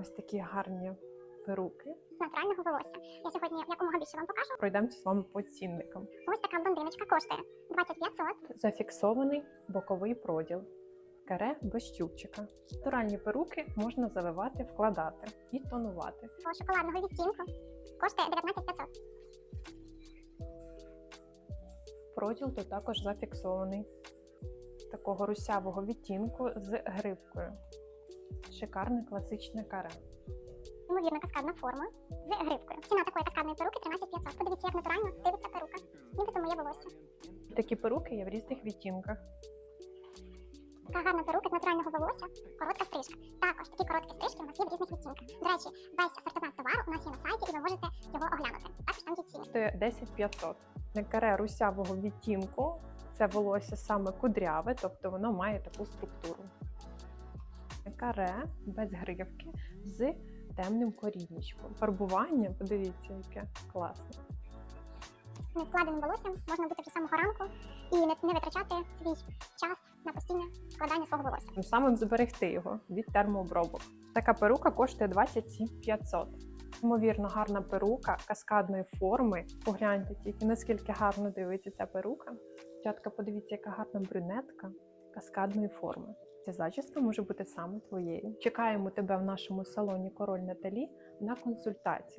Ось такі гарні перуки. з натурального волосся. Я сьогодні якомога більше вам покажу. Пройдемося з вами по цінникам. Ось така блондиночка коштує 2500. Зафіксований боковий проділ. Каре без чубчика. Натуральні перуки можна заливати, вкладати і тонувати. По шоколадного відтінку коштує 19500. Проділ тут також зафіксований. Такого русявого відтінку з гривкою. Шикарне класичне каре. Ймовірно, каскадна форма з гривкою. Ціна такої каскадної перуки 13500. Подивіться, як натурально дивиться перука. Нібито моє волосся. Такі перуки є в різних відтінках. Така гарна перука з натурального волосся, коротка стрижка. Також такі короткі стрижки у нас є в різних відтінках. До речі, весь асортимент товару у нас є на сайті, і ви можете його оглянути. Також там є ціни. Коштує 10 500. Не каре русявого відтінку. Це волосся саме кудряве, тобто воно має таку структуру. Каре без гривки з темним корінничком. Фарбування, подивіться, яке класне. Не вкладеним волоссям можна бути вже самого ранку і не, не витрачати свій час на постійне вкладання свого волосся. Тим самим зберегти його від термообробок. Така перука коштує 27 500. Ймовірно, гарна перука каскадної форми. Погляньте тільки, наскільки гарно дивиться ця перука. Дівчатка, подивіться, яка гарна брюнетка каскадної форми. Ця зачіска може бути саме твоєю. Чекаємо тебе в нашому салоні Король Наталі на консультацію.